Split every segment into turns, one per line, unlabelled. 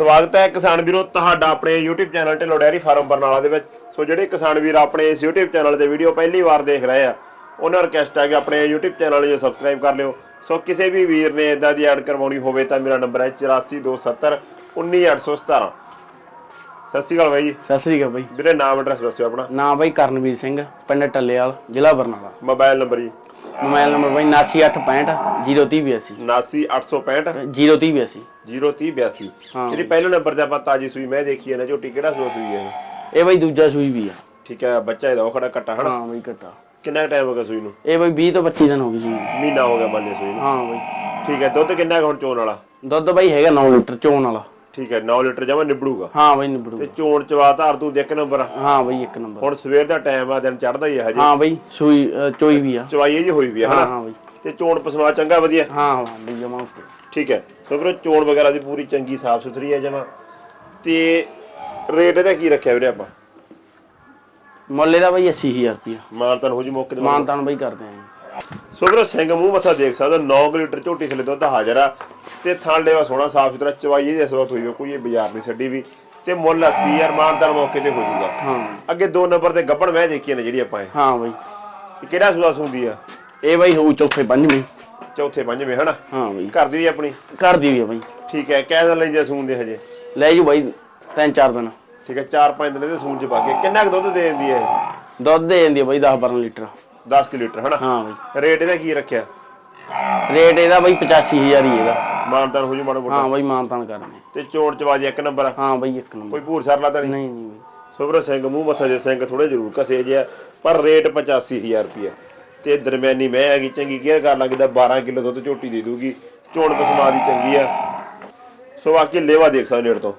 ਸਵਾਗਤ ਹੈ ਕਿਸਾਨ ਵੀਰੋ ਤੁਹਾਡਾ ਆਪਣੇ YouTube channel Dhillon dairy farm Barnala ਦੇ ਵਿੱਚ। ਸੋ ਜਿਹੜੇ ਕਿਸਾਨ ਵੀਰ ਆਪਣੇ ਇਸ YouTube ਚੈਨਲ ਤੇ ਵੀਡੀਓ ਪਹਿਲੀ ਵਾਰ ਦੇਖ ਰਹੇ ਆ ਉਹਨਾਂ ਰਿਕਵੈਸਟ ਹੈ ਕਿ ਆਪਣੇ YouTube ਚੈਨਲ ਨੂੰ ਸਬਸਕ੍ਰਾਈਬ ਕਰ ਲਿਓ। ਸੋ ਕਿਸੇ ਵੀ ਵੀਰ ਨੇ ਇਦਾਂ ਦੀ ਐਡ ਕਰਵਾਉਣੀ ਹੋਵੇ ਤਾਂ ਮੇਰਾ ਨੰਬਰ ਹੈ 8427 19817 ਸਤਿ ਸ਼੍ਰੀ ਅਕਾਲ ਬਾਈ ਜੀ।
ਸਤਿ ਸ੍ਰੀ ਅਕਾਲ ਬਾਈ।
ਵੀਰੇ ਨਾਮ ਐਡਰੈਸ ਦੱਸਿਓ ਆਪਣਾ।
ਨਾਮ ਬਾਈ ਕਰਨਵੀਰ ਸਿੰਘ ਪਿੰਡ ਟੱਲੇਵਾਲ ਜ਼ਿਲ੍ਹਾ Barnala.
Mobile number ji.
Mobile number ਬਾਈ 9865 0382
79865
0382
03082
ਹਾਂ।
ਜਿਹੜੀ ਪਹਿਲੇ ਨੰਬਰ ਤੇ ਆਪਾਂ ਤਾਜੀ ਸੂਈ ਮੈਂ ਦੇਖੀ ਹੈ ਨਾ ਝੋਟੀ ਕਿਹੜਾ ਸੂਆ ਸੂਈ ਹੈ? ਇਹ?
ਇਹ ਬਾਈ ਦੂਜਾ ਸੂਈ ਵੀ ਆ।
ਠੀਕ ਹੈ ਬੱਚਾ ਇਹਦਾ ਉਹ ਖੜਾ ਕੱਟਾ ਹਨਾ?
ਹਾਂ ਬਾਈ ਘਟਾ।
ਕਿੰਨਾ ਟਾਈਮ ਹੋ ਗਿਆ ਸੂਈ ਨੂੰ?
ਇਹ ਬਾਈ 20 ਤੋਂ 25 ਦਿਨ ਹੋ ਗਏ ਸੂਈ ਨੂੰ।
ਮਹੀਨਾ ਹੋ ਗਿਆ ਮੰਨ ਲਿਆ ਸੂਈ ਨੂੰ।
ਹਾਂ ਬਾਈ।
ਠੀਕ ਹੈ ਦੁੱਧ ਕਿੰਨਾ ਕੁ ਹੁਣ ਚੋਣ ਵਾਲਾ?
ਦੁੱਧ ਬਾਈ ਹੈਗਾ 9 ਲੀਟਰ ਚੋਣ ਵਾਲਾ।
ਠੀਕ ਹੈ 9 ਲੀਟਰ ਜਮਾ ਨਿਬੜੂਗਾ।
ਹਾਂ ਬਾਈ
ਤੇ
ਨਿਬੜੂ
ਚੋਣ ਚਵਾ ਧਾਰ ਤੂੰ ਦੇ ਇੱਕ ਨੰਬਰ
ਹਾਂ ਬਾਈ ਇੱਕ ਨੰਬਰ
ਹੁਣ ਸਵੇਰ ਦਾ ਟਾਈਮ ਆ ਦਿਨ ਚੜਦਾ ਹੀ ਹੈ ਹਜੇ।
ਹਾਂ ਬਾਈ ਸੂਈ ਚੋਈ ਵੀ ਆ।
ਚਵਾਈ ਜੀ ਹੋਈ ਵੀ ਹੈ
ਹਾਂ ਹਾਂ ਬਾਈ।
ਤੇ ਚੋਣ ਪਸਮਾ ਚੰਗਾ ਵਧੀਆ।
ਹਾਂ ਹਾਂ ਬਾਈ ਜਮਾ ਓਕੇ।
ਠੀਕ ਹੈ ਸੋ ਵੀਰੋ ਚੋਣ ਵਗੈਰਾ ਦੀ ਪੂਰੀ ਚੰਗੀ ਸਾਫ਼ ਸੁਥਰੀ ਹੈ ਜਮਾ। ਤੇ ਰੇਟ ਇਹਦਾ ਕੀ ਰੱਖਿਆ ਵੀਰੇ ਆਪਾਂ?
ਮੁੱਲ ਇਹਦਾ ਬਾਈ 80000 ਰੁਪਿਆ
ਮਾਨਤਨ ਹੋ ਜੀ ਮੌਕੇ ਤੇ।
ਮਾਨਤਾਨ ਬਾਈ ਕਰਦੇ ਆਂ।
ਸੋ ਵੀਰੋ ਸਿੰਘ ਮੂੰਹ ਮੱਥਾ ਦੇਖ ਸਕਦੇ ਹੋ 9 ਲੀਟਰ ਝੋਟੀ ਥੱਲੇ ਦੁੱਧ ਹਾਜ਼ਰ ਆ ਤੇ ਥਣ ਲੈਵਾ ਸੋਹਣਾ ਸਾਫ਼ ਸੁਥਰਾ ਚਵਾਈ ਇਹਦੀ ਇਸ ਵਕਤ ਹੋਈ ਕੋਈ ਇਹ ਬਾਜ਼ਾਰ ਨਹੀਂ ਛੱਡੀ ਵੀ। ਤੇ ਮੁੱਲ 80000 ਮਾਨਤਨ ਮੌਕੇ ਤੇ ਹੋ ਜਾਊਗਾ।
ਹਾਂ।
ਅੱਗੇ ਦੋ ਨੰਬਰ ਤੇ ਗੱਬੜ ਮੈਂ ਦੇਖੀ ਨੇ ਜਿਹੜੀ ਆਪਾਂ ਇਹ।
ਹਾਂ ਬਾਈ।
ਇਹ ਕਿਹੜਾ ਸੂਆ ਸੁੰਦੀ ਆ?
ਇਹ ਬਾਈ ਹੋਊ ਚੌਥੇ ਪੰਜਵੇਂ।
ਚੌਥੇ ਪੰਜਵੇਂ ਹਨਾ?
ਹਾਂ ਬਾਈ।
ਘਰ ਦੀ ਵੀ ਆਪਣੀ?
ਕਰ ਦੀ ਵੀ ਆ ਬਾਈ।
ਠੀਕ ਹੈ ਕਹਿ ਦਿਨ ਲੈਂਦੇ ਸੂਨ ਦੇ ਹਜੇ।
ਲੈ ਜੂ ਬਾਈ ਤਿੰਨ ਚਾਰ ਦਿਨ।
ਠੀਕ ਹੈ 4-5 ਦਿਨ ਇਹਦੇ ਸੂਨ ਚ ਪਾ ਕੇ। ਕਿੰਨਾ ਕੁ ਦੁੱਧ ਦੇ ਦਿੰਦੀ ਹੈ ਇਹ?
ਦੁੱਧ ਦੇ ਜਾਂਦੀ ਆ ਬਾਈ 10 12 ਲੀਟਰ।
10 ਕਿ ਲੀਟਰ ਹਨਾ?
ਹਾਂ ਬਾਈ।
ਰੇਟ ਇਹਦਾ ਕੀ ਰੱਖਿਆ?
ਰੇਟ ਇਹਦਾ ਬਾਈ 85000 ਹੀ ਇਹਦਾ।
ਮਾਨਤਨ ਹੋ ਜੂ ਮਾੜਾ ਮੋਟਾ।
ਹਾਂ ਬਾਈ ਮਾਨਤਾਨ ਕਰਨੇ।
ਤੇ ਚੋਣ ਚਵਾਜੀ ਇੱਕ ਨੰਬਰ ਆ?
ਹਾਂ ਬਾਈ ਇੱਕ ਨੰਬਰ।
ਕੋਈ ਭੂਰ ਸਰਲਾ ਤਾਂ ਨਹੀਂ?
ਨਹੀਂ ਨਹੀਂ ਬਾਈ।
ਸੁਬਰ ਸਿੰਘ ਮੂੰਹ ਮੱਥਾ ਦੇ ਸਿੰਘ ਥੋੜੇ ਜ਼ਰੂਰ ਕਸੇ ਜਿਆ ਪਰ ਰੇਟ 85000 ਰੁਪਿਆ ਤੇ ਦਰਮਿਆਨੀ ਮੈਂ ਹੈਗੀ ਚੰਗੀ ਕੇਅਰ ਕਰ ਲਾਂਗੀ ਤਾਂ 12 ਕਿਲੋ ਦੁੱਧ ਝੋਟੀ ਦੇ ਦੂਗੀ। ਚੋਣ ਪਸਮਾ ਦੀ ਚੰਗੀ ਆ। ਸੋ ਬਾਕੀ ਲੇਵਾ ਦੇਖ ਸਕਦੇ ਨੇੜ ਤੋਂ।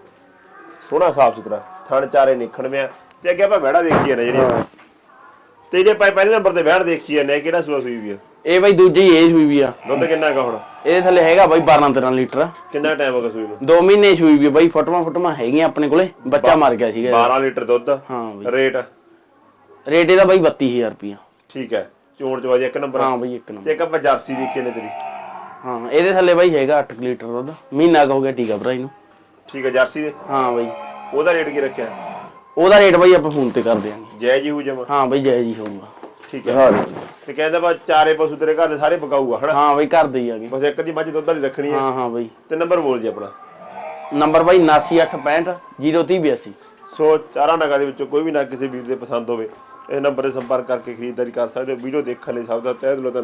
ਸੋਹਣਾ ਸਾਫ਼ ਸੁਥਰਾ ਥਣ ਚਾਰੇ ਨਿਖਣਵੇਂ ਆ। ਤੇ ਅੱਗੇ ਆਪਾਂ ਵਹਿੜਾ ਦੇਖੀਏ ਨਾ ਜਿਹੜੀ ਤੇ ਜੇ ਪਾਈ ਪਹਿਲੇ ਨੰਬਰ ਤੇ ਵਹਿੜ ਦੇਖੀਏ ਨੇ ਕਿਹੜਾ ਸੂਆ ਸੂਈ ਵੀ ਆ।
ਇਹ ਬਾਈ ਦੂਜੀ ਏਜ ਹੋਈ ਵੀ ਆ।
ਦੁੱਧ ਕਿੰਨਾ ਕਾ ਹੁਣ?
ਇਹਦੇ ਥੱਲੇ ਹੈਗਾ ਬਾਈ 12 13 ਲੀਟਰ।
ਕਿੰਨਾ ਟਾਈਮ ਹੋ ਗਿਆ ਸੂਈ ਨੂੰ?
2 ਮਹੀਨੇ ਹੋਈ ਵੀ ਆ ਬਾਈ ਫੋਟੋਆਂ ਫੋਟੋਆਂ ਹੈਗੀਆਂ ਆਪਣੇ ਕੋਲੇ ਬੱਚਾ ਮਰ ਗਿਆ ਸੀਗਾ ਇਹਦਾ।
12 ਲੀਟਰ ਦੁੱਧ।
ਹਾਂ ਬਾਈ।
ਰੇਟ?
ਰੇਟ ਇਹਦਾ ਬਾਈ 32000 ਰੁਪਿਆ
ਠੀਕ ਹੈ। ਚੋਣ ਚਵਾਜੀ ਇੱਕ ਨੰਬਰ।
ਹਾਂ ਬਾਈ ਇੱਕ ਨੰਬਰ।
ਤੇ ਇੱਕ ਆਪਾਂ ਜਰਸੀ ਦੇਖੀ ਨੇ ਤੇਰੀ।
ਹਾਂ ਇਹਦੇ ਥੱਲੇ ਬਾਈ ਹੈਗਾ 8 ਲੀਟਰ ਦੁੱਧ। ਮਹੀਨਾ ਕੁ ਹੋ ਗਿਆ ਟੀਕਾ ਭਰਾ ਇਹਨੂੰ
ਠੀਕ ਹੈ ਜਰਸੀ ਦੇ।
ਹਾਂ ਬਾਈ।
ਉਹਦਾ ਰੇਟ ਕੀ ਰੱਖਿਆ?
ਉਹਦਾ ਰੇਟ ਬਾਈ ਆਪਾਂ ਫੋਨ ਤੇ ਕਰ ਦਿਆਂਗੇ
ਜੈ ਜੀ ਹੋ ਜਮਾ।
ਹਾਂ ਬਾਈ ਜੈ ਜੀ ਹੋਊਗਾ।
ਠੀਕ ਹੈ। ਤੇ ਕਹਿੰਦਾ ਬਾ ਚਾਰੇ ਪਸ਼ੂ ਤੇਰੇ ਘਰ ਦੇ ਸਾਰੇ ਪਕਾਊਗਾ ਹਨਾ?
ਹਾਂ ਬਾਈ ਕਰ ਦੇਈ ਆਗੇ
ਬਸ ਇੱਕ ਦੀ ਮੱਝ ਦੁੱਧ ਵਾਲੀ ਰੱਖਣੀ ਹੈ।
ਹਾਂ ਹਾਂ ਬਾਈ।
ਤੇ ਨੰਬਰ ਬੋਲ ਜੀ ਆਪਣਾ।
ਨੰਬਰ ਬਾਈ 7965 0382
ਸੋ ਚਾਰਾਂ ਨਗਾਂ ਦੇ ਵਿੱਚੋਂ ਕੋਈ ਵੀ ਨਾ ਕਿਸੇ ਵੀਰ ਦੇ ਪਸੰਦ ਹੋਵੇ ਇਹ ਨੰਬਰ ਤੇ ਸੰਪਰਕ ਕਰਕੇ ਖਰੀਦਦਾਰੀ ਕਰ ਸਕਦੇ ਹੋ। ਵੀਡੀਓ ਦੇਖਣ ਲਈ ਸਭ ਦਾ ਤਹਿ ਦਿਲੋਂ ਧੰਨਵਾਦ।